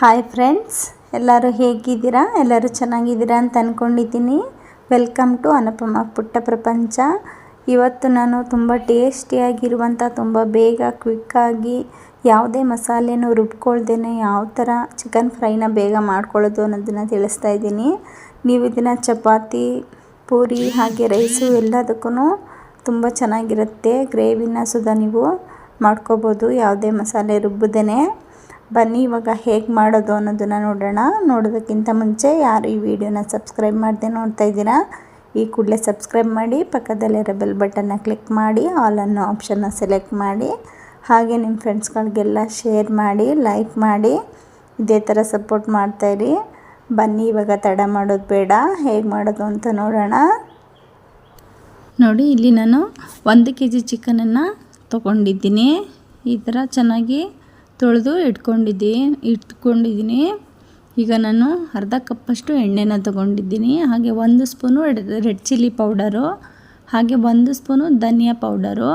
Hi friends ಎಲ್ಲರೂ ಹೇಗಿದ್ದೀರಾ? ಎಲ್ಲರೂ ಚೆನ್ನಾಗಿದ್ದೀರಾ ಅಂತ ಅಂದ್ಕೊಂಡಿದ್ದೀನಿ ವೆಲ್ಕಮ್ ಟು ಅನುಪಮ ಪುಟ್ಟ ಪ್ರಪಂಚ. ಇವತ್ತು ನಾನು ತುಂಬ ಟೇಸ್ಟಿಯಾಗಿರುವಂಥ ತುಂಬ ಬೇಗ ಕ್ವಿಕ್ಕಾಗಿ ಯಾವುದೇ ಮಸಾಲೆನೂ ರುಬ್ಕೊಳ್ದೇನೆ ಯಾವ ಥರ ಚಿಕನ್ ಫ್ರೈನ ಬೇಗ ಮಾಡ್ಕೊಳ್ಳೋದು ಅನ್ನೋದನ್ನು ತಿಳಿಸ್ತಾ ಇದ್ದೀನಿ. ನೀವು ಇದನ್ನು ಚಪಾತಿ, ಪೂರಿ, ಹಾಗೆ ರೈಸು ಎಲ್ಲದಕ್ಕೂ ತುಂಬ ಚೆನ್ನಾಗಿರುತ್ತೆ. ಗ್ರೇವಿನ ಸುಧಾ ನೀವು ಮಾಡ್ಕೋಬೋದು ಯಾವುದೇ ಮಸಾಲೆ ರುಬ್ಬದೇನೆ. ಬನ್ನಿ, ಇವಾಗ ಹೇಗೆ ಮಾಡೋದು ಅನ್ನೋದನ್ನು ನೋಡೋಣ. ನೋಡೋದಕ್ಕಿಂತ ಮುಂಚೆ ಯಾರು ಈ ವಿಡಿಯೋನ ಸಬ್ಸ್ಕ್ರೈಬ್ ಮಾಡದೆ ನೋಡ್ತಾ ಇದ್ದೀರಾ, ಈ ಕೂಡಲೇ ಸಬ್ಸ್ಕ್ರೈಬ್ ಮಾಡಿ ಪಕ್ಕದಲ್ಲಿರೋ ಬೆಲ್ ಬಟನ್ನ ಕ್ಲಿಕ್ ಮಾಡಿ, ಆಲ್ ಅನ್ನೋ ಆಪ್ಷನ್ನ ಸೆಲೆಕ್ಟ್ ಮಾಡಿ, ಹಾಗೆ ನಿಮ್ಮ ಫ್ರೆಂಡ್ಸ್ಗಳಿಗೆಲ್ಲ ಶೇರ್ ಮಾಡಿ, ಲೈಕ್ ಮಾಡಿ, ಇದೇ ಥರ ಸಪೋರ್ಟ್ ಮಾಡ್ತಾಯಿರಿ ಬನ್ನಿ, ಇವಾಗ ತಡ ಮಾಡೋದು ಬೇಡ, ಹೇಗೆ ಮಾಡೋದು ಅಂತ ನೋಡೋಣ. ನೋಡಿ, ಇಲ್ಲಿ ನಾನು ಒಂದು ಕೆ ಜಿ ಚಿಕನನ್ನು ತೊಗೊಂಡಿದ್ದೀನಿ. ಈ ಥರ ಚೆನ್ನಾಗಿ ತೊಳೆದು ಇಟ್ಕೊಂಡಿದ್ದೀನಿ ಇಟ್ಕೊಂಡಿದ್ದೀನಿ. ಈಗ ನಾನು ಅರ್ಧ ಕಪ್ಪಷ್ಟು ಎಣ್ಣೆನ ತೊಗೊಂಡಿದ್ದೀನಿ. ಹಾಗೆ ಒಂದು ಸ್ಪೂನು ರೆಡ್ ಚಿಲ್ಲಿ ಪೌಡರು, ಹಾಗೆ ಒಂದು ಸ್ಪೂನು ಧನಿಯಾ ಪೌಡರು,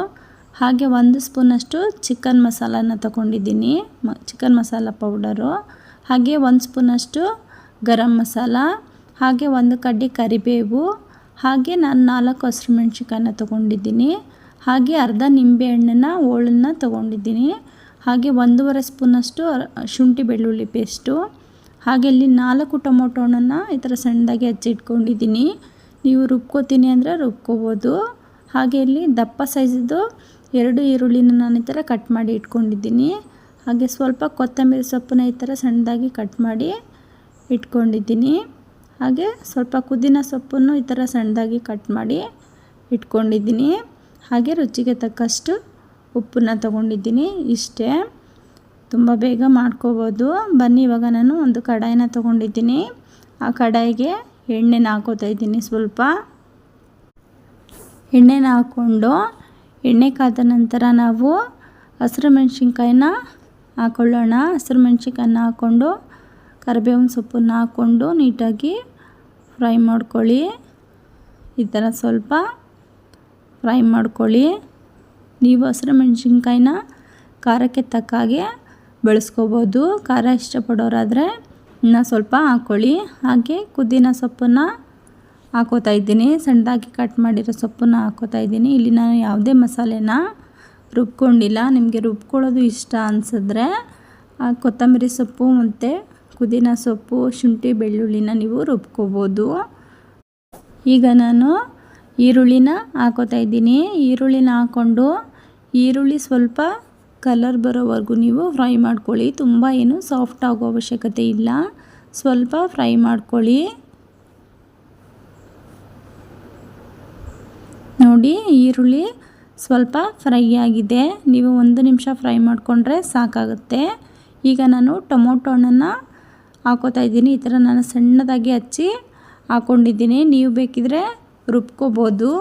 ಹಾಗೆ ಒಂದು ಸ್ಪೂನಷ್ಟು ಚಿಕನ್ ಮಸಾಲಾನ ತೊಗೊಂಡಿದ್ದೀನಿ. ಮ, ಚಿಕನ್ ಮಸಾಲ ಪೌಡರು, ಹಾಗೆ ಒಂದು ಸ್ಪೂನಷ್ಟು ಗರಂ ಮಸಾಲ, ಹಾಗೆ ಒಂದು ಕಡ್ಡಿ ಕರಿಬೇವು, ಹಾಗೆ ನಾನು ನಾಲ್ಕು ಹಸಿರು ಮೆಣಸಿಕಾಯನ್ನ ತೊಗೊಂಡಿದ್ದೀನಿ. ಹಾಗೆ ಅರ್ಧ ನಿಂಬೆ ಹಣ್ಣನ್ನು ಹೋಳನ್ನ ತೊಗೊಂಡಿದ್ದೀನಿ. ಹಾಗೆ ಒಂದೂವರೆ ಸ್ಪೂನಷ್ಟು ಶುಂಠಿ ಬೆಳ್ಳುಳ್ಳಿ ಪೇಸ್ಟು. ಹಾಗೆ ಇಲ್ಲಿ ನಾಲ್ಕು ಟೊಮೊಟೊ ಹಣ್ಣನ್ನು ಈ ಥರ ಸಣ್ಣದಾಗಿ ಹಚ್ಚಿಟ್ಕೊಂಡಿದ್ದೀನಿ ನೀವು ರುಬ್ಕೋತೀನಿ ಅಂದರೆ ರುಬ್ಕೋಬೋದು. ಹಾಗೆ ಇಲ್ಲಿ ದಪ್ಪ ಸೈಜದ್ದು ಎರಡು ಈರುಳ್ಳಿನ ನಾನು ಈ ಥರ ಕಟ್ ಮಾಡಿ ಇಟ್ಕೊಂಡಿದ್ದೀನಿ. ಹಾಗೆ ಸ್ವಲ್ಪ ಕೊತ್ತಂಬರಿ ಸೊಪ್ಪನ್ನ ಈ ಥರ ಸಣ್ಣದಾಗಿ ಕಟ್ ಮಾಡಿ ಇಟ್ಕೊಂಡಿದ್ದೀನಿ. ಹಾಗೆ ಸ್ವಲ್ಪ ಕುದಿನ ಸೊಪ್ಪನ್ನು ಈ ಥರ ಸಣ್ಣದಾಗಿ ಕಟ್ ಮಾಡಿ ಇಟ್ಕೊಂಡಿದ್ದೀನಿ. ಹಾಗೆ ರುಚಿಗೆ ತಕ್ಕಷ್ಟು ಉಪ್ಪನ್ನ ತೊಗೊಂಡಿದ್ದೀನಿ ಇಷ್ಟೇ. ತುಂಬ ಬೇಗ ಮಾಡ್ಕೋಬೋದು. ಬನ್ನಿ, ಇವಾಗ ನಾನು ಒಂದು ಕಡಾಯಿನ ತೊಗೊಂಡಿದ್ದೀನಿ. ಆ ಕಡಾಯಿಗೆ ಎಣ್ಣೆನ ಹಾಕೋತಾ ಇದ್ದೀನಿ ಸ್ವಲ್ಪ. ಎಣ್ಣೆನ ಹಾಕ್ಕೊಂಡು ಎಣ್ಣೆ ಕಾದ ನಂತರ ನಾವು ಹಸಿರು ಮೆಣಸಿನ್ಕಾಯಿನ ಹಾಕ್ಕೊಳ್ಳೋಣ ಹಸಿರು ಮೆಣಸಿನ್ಕಾಯನ್ನ ಹಾಕ್ಕೊಂಡು ಕರಿಬೇವಿನ ಸೊಪ್ಪನ್ನ ಹಾಕ್ಕೊಂಡು ನೀಟಾಗಿ ಫ್ರೈ ಮಾಡ್ಕೊಳ್ಳಿ. ಈ ಥರ ಸ್ವಲ್ಪ ಫ್ರೈ ಮಾಡ್ಕೊಳ್ಳಿ. ನೀವು ಹಸಿರು ಮೆಣಸಿನ್ಕಾಯಿನ ಖಾರಕ್ಕೆ ತಕ್ಕ ಹಾಗೆ ಬೆಳೆಸ್ಕೋಬೋದು. ಖಾರ ಇಷ್ಟಪಡೋರಾದರೆ ಇನ್ನು ಸ್ವಲ್ಪ ಹಾಕ್ಕೊಳ್ಳಿ. ಹಾಗೆ ಕುದ್ದಿನ ಸೊಪ್ಪನ್ನು ಹಾಕೋತಾ ಇದ್ದೀನಿ. ಸಣ್ಣದಾಗಿ ಕಟ್ ಮಾಡಿರೋ ಸೊಪ್ಪನ್ನು ಹಾಕೋತಾ ಇದ್ದೀನಿ. ಇಲ್ಲಿ ನಾನು ಯಾವುದೇ ಮಸಾಲೆನ ರುಬ್ಕೊಂಡಿಲ್ಲ. ನಿಮಗೆ ರುಬ್ಕೊಳ್ಳೋದು ಇಷ್ಟ ಅನಿಸಿದ್ರೆ ಕೊತ್ತಂಬರಿ ಸೊಪ್ಪು ಮತ್ತು ಕುದಿನ ಸೊಪ್ಪು, ಶುಂಠಿ, ಬೆಳ್ಳುಳ್ಳಿನ ನೀವು ರುಬ್ಕೋಬೋದು. ಈಗ ನಾನು ಈರುಳ್ಳಿನ ಹಾಕೋತಾ ಇದ್ದೀನಿ. ಈರುಳ್ಳಿನ ಹಾಕ್ಕೊಂಡು ಈರುಳ್ಳಿ ಸ್ವಲ್ಪ ಕಲರ್ ಬರೋವರೆಗೂ ನೀವು ಫ್ರೈ ಮಾಡ್ಕೊಳ್ಳಿ. ತುಂಬ ಏನು ಸಾಫ್ಟ್ ಆಗೋ ಅವಶ್ಯಕತೆ ಇಲ್ಲ. ಸ್ವಲ್ಪ ಫ್ರೈ ಮಾಡ್ಕೊಳ್ಳಿ. ನೋಡಿ ಈರುಳ್ಳಿ ಸ್ವಲ್ಪ ಫ್ರೈ ಆಗಿದೆ. ನೀವು ಒಂದು ನಿಮಿಷ ಫ್ರೈ ಮಾಡಿಕೊಂಡ್ರೆ ಸಾಕಾಗುತ್ತೆ. ಈಗ ನಾನು ಟೊಮೊಟೊ ಹಣ್ಣನ್ನು ಹಾಕೋತಾ ಇದ್ದೀನಿ. ಈ ಥರ ನಾನು ಸಣ್ಣದಾಗಿ ಹಚ್ಚಿ ಹಾಕ್ಕೊಂಡಿದ್ದೀನಿ ನೀವು ಬೇಕಿದ್ರೆ ರುಬ್ಕೋಬೋದು.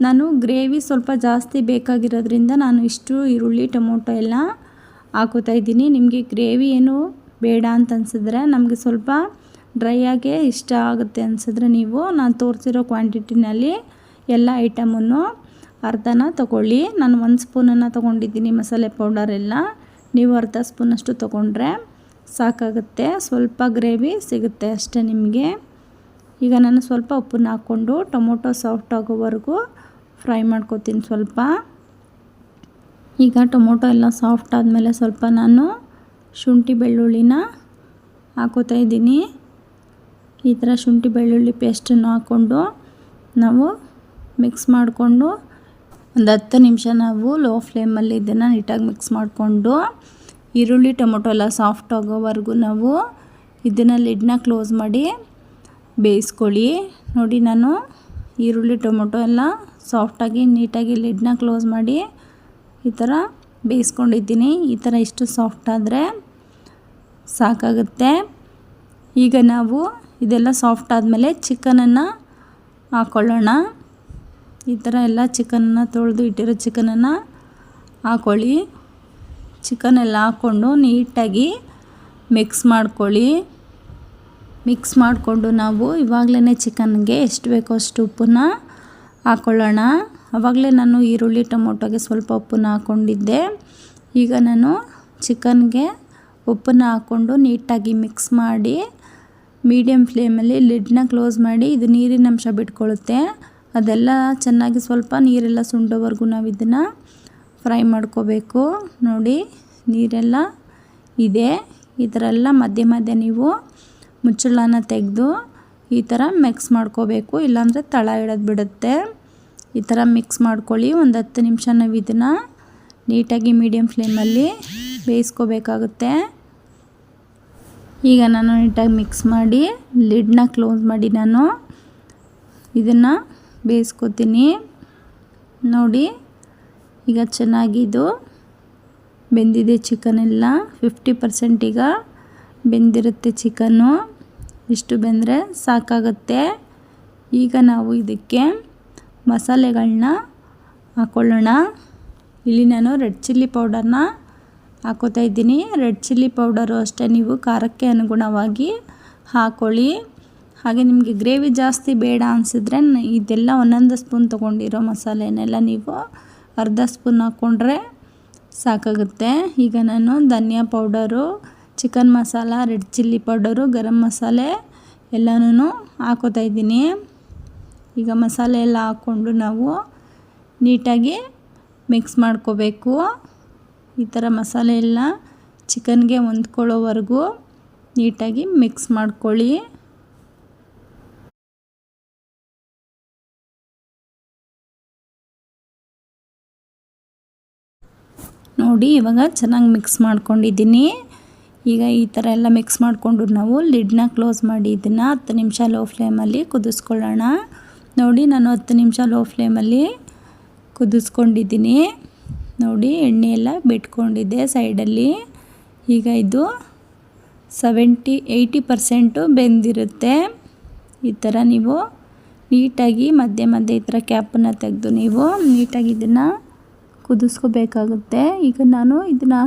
ನಾನು ಗ್ರೇವಿ ಸ್ವಲ್ಪ ಜಾಸ್ತಿ ಬೇಕಾಗಿರೋದ್ರಿಂದ ನಾನು ಇಷ್ಟು ಈರುಳ್ಳಿ, ಟೊಮೊಟೊ ಎಲ್ಲ ಹಾಕೋತಾ ಇದ್ದೀನಿ. ನಿಮಗೆ ಗ್ರೇವಿ ಏನು ಬೇಡ ಅಂತ ಅನಿಸಿದ್ರೆ, ನಮಗೆ ಸ್ವಲ್ಪ ಡ್ರೈ ಆಗೇ ಇಷ್ಟ ಆಗುತ್ತೆ ಅನಿಸಿದ್ರೆ ನೀವು, ನಾನು ತೋರಿಸಿರೋ ಕ್ವಾಂಟಿಟಿನಲ್ಲಿ ಎಲ್ಲ ಐಟಮನ್ನು ಅರ್ಧನ ತಗೊಳ್ಳಿ. ನಾನು ಒಂದು ಸ್ಪೂನನ್ನು ತೊಗೊಂಡಿದ್ದೀನಿ ಮಸಾಲೆ ಪೌಡರ್ ಎಲ್ಲ. ನೀವು ಅರ್ಧ ಸ್ಪೂನಷ್ಟು ತೊಗೊಂಡ್ರೆ ಸಾಕಾಗುತ್ತೆ. ಸ್ವಲ್ಪ ಗ್ರೇವಿ ಸಿಗುತ್ತೆ ಅಷ್ಟೇ ನಿಮಗೆ. ಈಗ ನಾನು ಸ್ವಲ್ಪ ಉಪ್ಪನ್ನ ಹಾಕ್ಕೊಂಡು ಟೊಮೊಟೊ ಸಾಫ್ಟ್ ಆಗೋವರೆಗೂ ಫ್ರೈ ಮಾಡ್ಕೋತೀನಿ ಸ್ವಲ್ಪ. ಈಗ ಟೊಮೊಟೊ ಎಲ್ಲ ಸಾಫ್ಟ್ ಆದಮೇಲೆ ಸ್ವಲ್ಪ ನಾನು ಶುಂಠಿ ಬೆಳ್ಳುಳ್ಳಿನ ಹಾಕೋತಾ ಇದ್ದೀನಿ. ಈ ಥರ ಶುಂಠಿ ಬೆಳ್ಳುಳ್ಳಿ ಪೇಸ್ಟನ್ನು ಹಾಕ್ಕೊಂಡು ನಾವು ಮಿಕ್ಸ್ ಮಾಡಿಕೊಂಡು ಒಂದು ಹತ್ತು ನಿಮಿಷ ನಾವು ಲೋ ಫ್ಲೇಮಲ್ಲಿ ಇದನ್ನು ನೀಟಾಗಿ ಮಿಕ್ಸ್ ಮಾಡಿಕೊಂಡು ಈರುಳ್ಳಿ, ಟೊಮೊಟೊ ಎಲ್ಲ ಸಾಫ್ಟ್ ಆಗೋವರೆಗೂ ನಾವು ಇದನ್ನು ಲಿಡ್ನ ಕ್ಲೋಸ್ ಮಾಡಿ ಬೇಯಿಸ್ಕೊಳ್ಳಿ. ನೋಡಿ ನಾನು ಈರುಳ್ಳಿ, ಟೊಮೊಟೊ ಎಲ್ಲ ಸಾಫ್ಟಾಗಿ, ನೀಟಾಗಿ ಲಿಡ್ನ ಕ್ಲೋಸ್ ಮಾಡಿ ಈ ಥರ ಬೇಯಿಸ್ಕೊಂಡಿದ್ದೀನಿ. ಈ ಥರ ಇಷ್ಟು ಸಾಫ್ಟ್ ಆದರೆ ಸಾಕಾಗುತ್ತೆ. ಈಗ ನಾವು ಇದೆಲ್ಲ ಸಾಫ್ಟ್ ಆದಮೇಲೆ ಚಿಕನನ್ನು ಹಾಕ್ಕೊಳ್ಳೋಣ ಈ ಥರ ಎಲ್ಲ ಚಿಕನನ್ನು ತೊಳೆದು ಇಟ್ಟಿರೋ ಚಿಕನನ್ನು ಹಾಕ್ಕೊಳ್ಳಿ ಎಲ್ಲ ಹಾಕ್ಕೊಂಡು ನೀಟಾಗಿ ಮಿಕ್ಸ್ ಮಾಡ್ಕೊಳ್ಳಿ. ಮಿಕ್ಸ್ ಮಾಡಿಕೊಂಡು ನಾವು ಇವಾಗಲೇ ಚಿಕನ್ಗೆ ಎಷ್ಟು ಬೇಕೋ ಅಷ್ಟು ಉಪ್ಪನ್ನ ಹಾಕ್ಕೊಳ್ಳೋಣ ಆವಾಗಲೇ ನಾನು ಈರುಳ್ಳಿ ಟೊಮೊಟೊಗೆ ಸ್ವಲ್ಪ ಉಪ್ಪನ್ನ ಹಾಕ್ಕೊಂಡಿದ್ದೆ ಈಗ ನಾನು ಚಿಕನ್ಗೆ ಉಪ್ಪನ್ನು ಹಾಕ್ಕೊಂಡು ನೀಟಾಗಿ ಮಿಕ್ಸ್ ಮಾಡಿ ಮೀಡಿಯಮ್ ಫ್ಲೇಮಲ್ಲಿ ಲಿಡ್ನ ಕ್ಲೋಸ್ ಮಾಡಿ ಇದು ನೀರಿನ ಅಂಶ ಬಿಟ್ಕೊಳ್ಳುತ್ತೆ ಅದೆಲ್ಲ ಚೆನ್ನಾಗಿ ಸ್ವಲ್ಪ ನೀರೆಲ್ಲ ಸುಂಡೋವರೆಗೂ ನಾವು ಇದನ್ನು ಫ್ರೈ ಮಾಡ್ಕೋಬೇಕು. ನೋಡಿ ನೀರೆಲ್ಲ ಇದೆ. ಈ ಥರ ಎಲ್ಲ ಮಧ್ಯೆ ಮಧ್ಯೆ ನೀವು ಮುಚ್ಚಳನ ತೆಗೆದು ಈ ಥರ ಮಿಕ್ಸ್ ಮಾಡ್ಕೋಬೇಕು. ಇಲ್ಲಾಂದರೆ ತಳ ಇಡೋದು ಬಿಡುತ್ತೆ. ಈ ಥರ ಮಿಕ್ಸ್ ಮಾಡ್ಕೊಳ್ಳಿ. ಒಂದು ಹತ್ತು ನಿಮಿಷ ನಾವು ಇದನ್ನು ನೀಟಾಗಿ ಮೀಡಿಯಮ್ ಫ್ಲೇಮಲ್ಲಿ ಬೇಯಿಸ್ಕೋಬೇಕಾಗುತ್ತೆ. ಈಗ ನಾನು ನೀಟಾಗಿ ಮಿಕ್ಸ್ ಮಾಡಿ ಲಿಡ್ನ ಕ್ಲೋಸ್ ಮಾಡಿ ನಾನು ಇದನ್ನು ಬೇಯಿಸ್ಕೊತೀನಿ. ನೋಡಿ, ಈಗ ಚೆನ್ನಾಗಿದು. ಬೆಂದಿದೆ ಚಿಕನ್ ಎಲ್ಲ. ಫಿಫ್ಟಿ ಪರ್ಸೆಂಟ್ ಈಗ ಬೆಂದಿರುತ್ತೆ ಚಿಕನ್ನು ಇಷ್ಟು ಬೆಂದರೆ ಸಾಕಾಗುತ್ತೆ. ಈಗ ನಾವು ಇದಕ್ಕೆ ಮಸಾಲೆಗಳನ್ನ ಹಾಕ್ಕೊಳ್ಳೋಣ ಇಲ್ಲಿ ನಾನು ರೆಡ್ ಚಿಲ್ಲಿ ಪೌಡರ್ನ ಹಾಕೋತಾ ಇದ್ದೀನಿ. ರೆಡ್ ಚಿಲ್ಲಿ ಪೌಡರು ಅಷ್ಟೇ ನೀವು ಖಾರಕ್ಕೆ ಅನುಗುಣವಾಗಿ ಹಾಕ್ಕೊಳ್ಳಿ ಹಾಗೆ ನಿಮಗೆ ಗ್ರೇವಿ ಜಾಸ್ತಿ ಬೇಡ ಅನಿಸಿದ್ರೆ ಇದೆಲ್ಲ ಒಂದೊಂದು ಸ್ಪೂನ್ ತೊಗೊಂಡಿರೋ ಮಸಾಲೆನೆಲ್ಲ ನೀವು ಅರ್ಧ ಸ್ಪೂನ್ ಹಾಕ್ಕೊಂಡ್ರೆ ಸಾಕಾಗುತ್ತೆ. ಈಗ ನಾನು ಧನಿಯಾ powder chicken masala, red chilli powder, garam ಮಸಾಲೆ ಎಲ್ಲನೂ ಹಾಕೋತಾ ಇದ್ದೀನಿ. ಈಗ ಮಸಾಲೆ ಎಲ್ಲ ಹಾಕ್ಕೊಂಡು ನಾವು ನೀಟಾಗಿ ಮಿಕ್ಸ್ ಮಾಡ್ಕೋಬೇಕು. ಈ ಥರ ಮಸಾಲೆ ಎಲ್ಲ ಚಿಕನ್ಗೆ ಹೊಂದ್ಕೊಳ್ಳೋವರೆಗೂ ನೀಟಾಗಿ ಮಿಕ್ಸ್ ಮಾಡ್ಕೊಳ್ಳಿ. ನೋಡಿ, ಇವಾಗ ಚೆನ್ನಾಗಿ ಮಿಕ್ಸ್ ಮಾಡ್ಕೊಂಡಿದ್ದೀನಿ. ಈಗ ಈ ಥರ ಎಲ್ಲ ಮಿಕ್ಸ್ ಮಾಡಿಕೊಂಡು ನಾವು ಲಿಡ್ನ ಕ್ಲೋಸ್ ಮಾಡಿ ಇದನ್ನು ಹತ್ತು ನಿಮಿಷ ಲೋ ಫ್ಲೇಮಲ್ಲಿ ಕುದಿಸ್ಕೊಳ್ಳೋಣ. ನೋಡಿ ನಾನು ಹತ್ತು ನಿಮಿಷ ಲೋ ಫ್ಲೇಮಲ್ಲಿ ಕುದಿಸ್ಕೊಂಡಿದ್ದೀನಿ. ನೋಡಿ ಎಣ್ಣೆ ಎಲ್ಲ ಬಿಟ್ಕೊಂಡಿದ್ದೆ ಸೈಡಲ್ಲಿ ಈಗ ಇದು ಸೆವೆಂಟಿ ಏಯ್ಟಿ ಪರ್ಸೆಂಟು ಬೆಂದಿರುತ್ತೆ. ಈ ಥರ ನೀವು ನೀಟಾಗಿ ಮಧ್ಯೆ ಮಧ್ಯೆ ಈ ಥರ ಕ್ಯಾಪನ್ನು ತೆಗೆದು ನೀವು ನೀಟಾಗಿ ಇದನ್ನು ಕುದಿಸ್ಕೋಬೇಕಾಗುತ್ತೆ. ಈಗ ನಾನು ಇದನ್ನು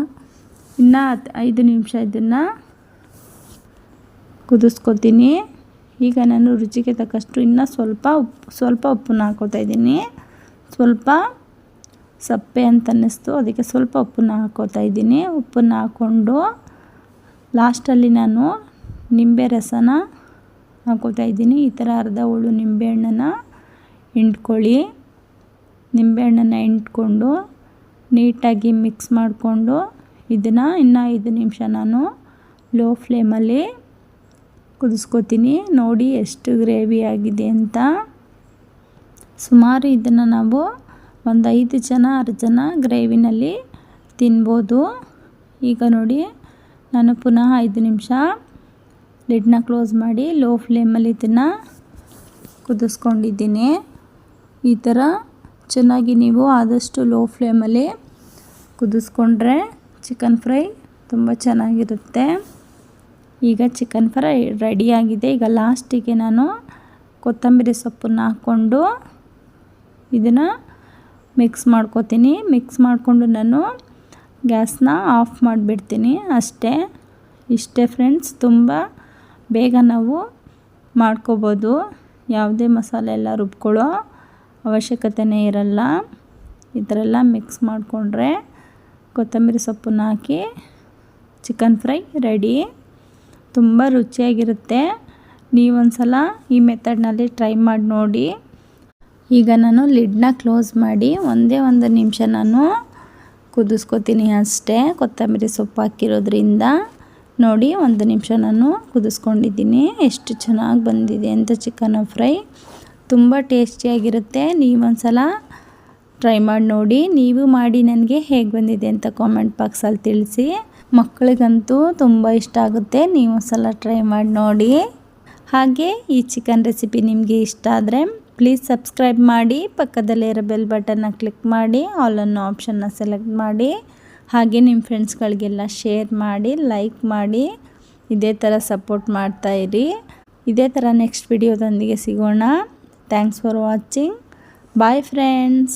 ಇನ್ನು ಐದು ನಿಮಿಷ ಇದನ್ನು ಕುದಿಸ್ಕೊತೀನಿ. ಈಗ ನಾನು ರುಚಿಗೆ ತಕ್ಕಷ್ಟು ಇನ್ನು ಸ್ವಲ್ಪ ಉಪ್ಪು ಸ್ವಲ್ಪ ಉಪ್ಪನ್ನ ಹಾಕೋತಾ ಇದ್ದೀನಿ. ಸ್ವಲ್ಪ ಸಪ್ಪೆ ಅಂತ ಅನ್ನಿಸ್ತು, ಅದಕ್ಕೆ ಸ್ವಲ್ಪ ಉಪ್ಪನ್ನ ಹಾಕೋತಾ ಇದ್ದೀನಿ. ಉಪ್ಪನ್ನು ಹಾಕ್ಕೊಂಡು ಲಾಸ್ಟಲ್ಲಿ ನಾನು ನಿಂಬೆ ರಸನ ಹಾಕೋತಾ ಇದ್ದೀನಿ. ಈ ಥರ ಅರ್ಧ ಹುಳು ನಿಂಬೆಹಣ್ಣನ್ನು ಹಿಂಡ್ಕೊಳ್ಳಿ. ನಿಂಬೆಹಣ್ಣನ್ನು ಹಿಂಡ್ಕೊಂಡು ನೀಟಾಗಿ ಮಿಕ್ಸ್ ಮಾಡಿಕೊಂಡು ಇದನ್ನು ಇನ್ನು ಐದು ನಿಮಿಷ ನಾನು ಲೋ ಫ್ಲೇಮಲ್ಲಿ ಕುದಿಸ್ಕೊತೀನಿ. ನೋಡಿ ಎಷ್ಟು ಗ್ರೇವಿ ಆಗಿದೆ ಅಂತ. ಸುಮಾರು ಇದನ್ನು ನಾವು ಒಂದು ಐದು ಜನ, ಆರು ಜನ ಗ್ರೇವಿನಲ್ಲಿ ತಿನ್ಬೋದು. ಈಗ ನೋಡಿ, ನಾನು ಪುನಃ ಐದು ನಿಮಿಷ ಲಿಡ್ನ ಕ್ಲೋಸ್ ಮಾಡಿ ಲೋ ಫ್ಲೇಮಲ್ಲಿ ಇದನ್ನು ಕುದಿಸ್ಕೊಂಡಿದ್ದೀನಿ. ಈ ಥರ ಚೆನ್ನಾಗಿ ನೀವು ಆದಷ್ಟು ಲೋ ಫ್ಲೇಮಲ್ಲಿ ಕುದಿಸ್ಕೊಂಡ್ರೆ ಚಿಕನ್ ಫ್ರೈ ತುಂಬ ಚೆನ್ನಾಗಿರುತ್ತೆ. ಈಗ ಚಿಕನ್ ಫ್ರೈ ರೆಡಿಯಾಗಿದೆ ಈಗ ಲಾಸ್ಟಿಗೆ ನಾನು ಕೊತ್ತಂಬರಿ ಸೊಪ್ಪನ್ನು ಹಾಕ್ಕೊಂಡು ಇದನ್ನು ಮಿಕ್ಸ್ ಮಾಡ್ಕೋತೀನಿ. ಮಿಕ್ಸ್ ಮಾಡಿಕೊಂಡು ನಾನು ಗ್ಯಾಸ್ನ ಆಫ್ ಮಾಡಿಬಿಡ್ತೀನಿ ಅಷ್ಟೇ. ಇಷ್ಟೇ ಫ್ರೆಂಡ್ಸ್ ತುಂಬ ಬೇಗ ನಾವು ಮಾಡ್ಕೋಬೋದು. ಯಾವುದೇ ಮಸಾಲೆ ಎಲ್ಲ ರುಬ್ಕೊಳ್ಳೋ ಅವಶ್ಯಕತೆಯೇ ಇರಲ್ಲ. ಈ ಥರ ಎಲ್ಲ ಮಿಕ್ಸ್ ಮಾಡಿಕೊಂಡ್ರೆ ಕೊತ್ತಂಬರಿ ಸೊಪ್ಪನ್ನು ಹಾಕಿ ಚಿಕನ್ ಫ್ರೈ ರೆಡಿ. ತುಂಬ ರುಚಿಯಾಗಿರುತ್ತೆ. ನೀವೊಂದು ಸಲ ಈ ಮೆಥಡ್ನಲ್ಲಿ ಟ್ರೈ ಮಾಡಿ ನೋಡಿ. ಈಗ ನಾನು ಲಿಡ್ನ ಕ್ಲೋಸ್ ಮಾಡಿ ಒಂದೇ ಒಂದು ನಿಮಿಷ ನಾನು ಕುದಿಸ್ಕೊತೀನಿ ಅಷ್ಟೇ. ಕೊತ್ತಂಬರಿ ಸೊಪ್ಪು ಹಾಕಿರೋದ್ರಿಂದ ನೋಡಿ ಒಂದು ನಿಮಿಷ ನಾನು ಕುದಿಸ್ಕೊಂಡಿದ್ದೀನಿ. ಎಷ್ಟು ಚೆನ್ನಾಗಿ ಬಂದಿದೆ ಅಂತ ಚಿಕನ್ ಫ್ರೈ. ತುಂಬ ಟೇಸ್ಟಿಯಾಗಿರುತ್ತೆ. ನೀವೊಂದು ಸಲ ಟ್ರೈ ಮಾಡಿ ನೋಡಿ, ನೀವು ಮಾಡಿ ನನಗೆ ಹೇಗೆ ಬಂದಿದೆ ಅಂತ ಕಾಮೆಂಟ್ ಬಾಕ್ಸಲ್ಲಿ ತಿಳಿಸಿ. ಮಕ್ಕಳಿಗಂತೂ ತುಂಬ ಇಷ್ಟ ಆಗುತ್ತೆ, ನೀವು ಸಲ ಟ್ರೈ ಮಾಡಿ ನೋಡಿ. ಹಾಗೆ, ಈ ಚಿಕನ್ ರೆಸಿಪಿ ನಿಮಗೆ ಇಷ್ಟ ಆದರೆ ಪ್ಲೀಸ್ ಸಬ್ಸ್ಕ್ರೈಬ್ ಮಾಡಿ ಪಕ್ಕದಲ್ಲಿರೋ ಬೆಲ್ ಬಟನ್ನ ಕ್ಲಿಕ್ ಮಾಡಿ ಆಲ್ ಅನ್ನೋ ಆಪ್ಷನ್ನ ಸೆಲೆಕ್ಟ್ ಮಾಡಿ. ಹಾಗೆ ನಿಮ್ಮ ಫ್ರೆಂಡ್ಸ್ಗಳಿಗೆಲ್ಲ ಶೇರ್ ಮಾಡಿ ಲೈಕ್ ಮಾಡಿ, ಇದೇ ಥರ ಸಪೋರ್ಟ್ ಮಾಡ್ತಾಯಿರಿ ಇದೇ ಥರ ನೆಕ್ಸ್ಟ್ ವಿಡಿಯೋದೊಂದಿಗೆ ಸಿಗೋಣ. Thanks for watching bye friends